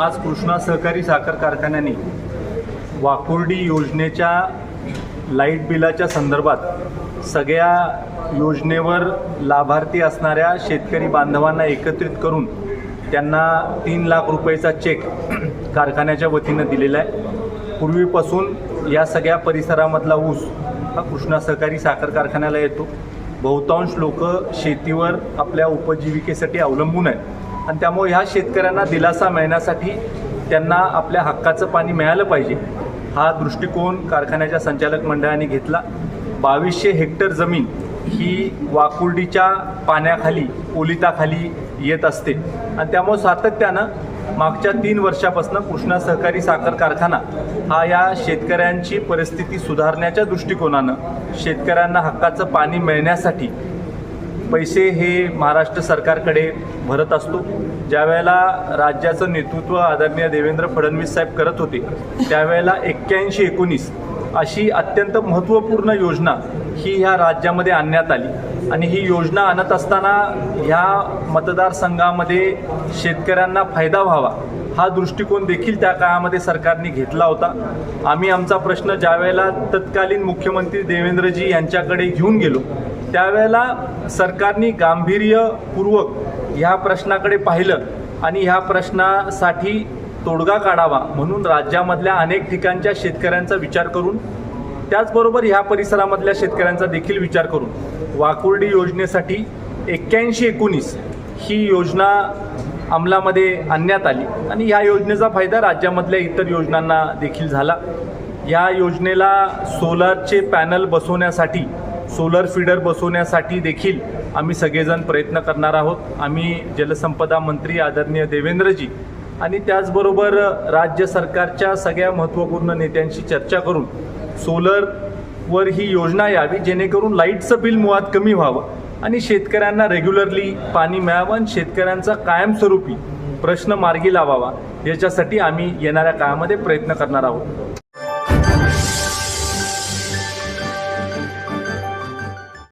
आज कृष्णा सहकारी साखर कारखान्याने वाकुर्डी योजनेच्या लाइट बिलाच्या संदर्भात सगळ्या योजनेवर लाभार्थी असणाऱ्या शेतकरी बांधवांना एकत्रित करून त्यांना तीन लाख रुपयेचा चेक कारखान्याच्या वतीनं दिलेला आहे. पूर्वीपासून या सगळ्या परिसरामधला ऊस हा कृष्णा सहकारी साखर कारखान्याला येतो. बहुतांश लोक शेतीवर आपल्या उपजीविकेसाठी अवलंबून आहेत. आणि त्यामुळे ह्या शेतकऱ्यांना दिलासा मिळण्यासाठी त्यांना आपल्या हक्काचं पाणी मिळालं पाहिजे. हा दृष्टिकोन कारखान्याच्या संचालक मंडळाने घेतला. बावीसशे हेक्टर जमीन ही वाकुर्डीच्या पाण्याखाली ओलिताखाली येत असते. आणि त्यामुळे सातत्यानं मागच्या तीन वर्षापासून कृष्णा सहकारी साखर कारखाना हा या शेतकऱ्यांची परिस्थिती सुधारण्याच्या दृष्टिकोनानं शेतकऱ्यांना हक्काचं पाणी मिळण्यासाठी पैसे हे महाराष्ट्र सरकारकडे भरत असतो. ज्यावेळेला राज्याचं नेतृत्व आदरणीय देवेंद्र फडणवीस साहेब करत होते त्यावेळेला एक्क्याऐंशी एकोणीस अशी अत्यंत महत्त्वपूर्ण योजना ही ह्या राज्यामध्ये आणण्यात आली. आणि ही योजना आणत असताना ह्या मतदारसंघामध्ये शेतकऱ्यांना फायदा व्हावा हा दृष्टिकोन देखील त्या काळामध्ये सरकारने घेतला होता. आम्ही आमचा प्रश्न ज्यावेळेला तत्कालीन मुख्यमंत्री देवेंद्रजी यांच्याकडे घेऊन गेलो त्यावेळेला सरकारने गांभीर्यपूर्वक ह्या प्रश्नाकडे पाहिलं आणि ह्या प्रश्नासाठी तोडगा काढावा म्हणून राज्यामधल्या अनेक ठिकाणच्या शेतकऱ्यांचा विचार करून त्याचबरोबर ह्या परिसरामधल्या शेतकऱ्यांचा देखील विचार करून वाकुर्डी योजनेसाठी एक्क्याऐंशी एकोणीस ही योजना अंमलामध्ये आणण्यात आली. आणि ह्या योजनेचा फायदा राज्यामधल्या इतर योजनांना देखील झाला. या योजनेला सोलारचे पॅनल बसवण्यासाठी सोलर फीडर बसवण्यासाठी देखील आम्ही सगळेजण प्रयत्न करणार आहोत. आम्ही जलसंपदा मंत्री आदरणीय देवेंद्रजी आणि त्याचबरोबर राज्य सरकारच्या सगळ्या महत्त्वपूर्ण नेत्यांशी चर्चा करून सोलरवर ही योजना यावी जेणेकरून लाईटचं बिल मुळात कमी व्हावं आणि शेतकऱ्यांना रेग्युलरली पाणी मिळावं आणि शेतकऱ्यांचा कायमस्वरूपी प्रश्न मार्गी लावावा. याच्यासाठी आम्ही येणाऱ्या काळामध्ये प्रयत्न करणार आहोत.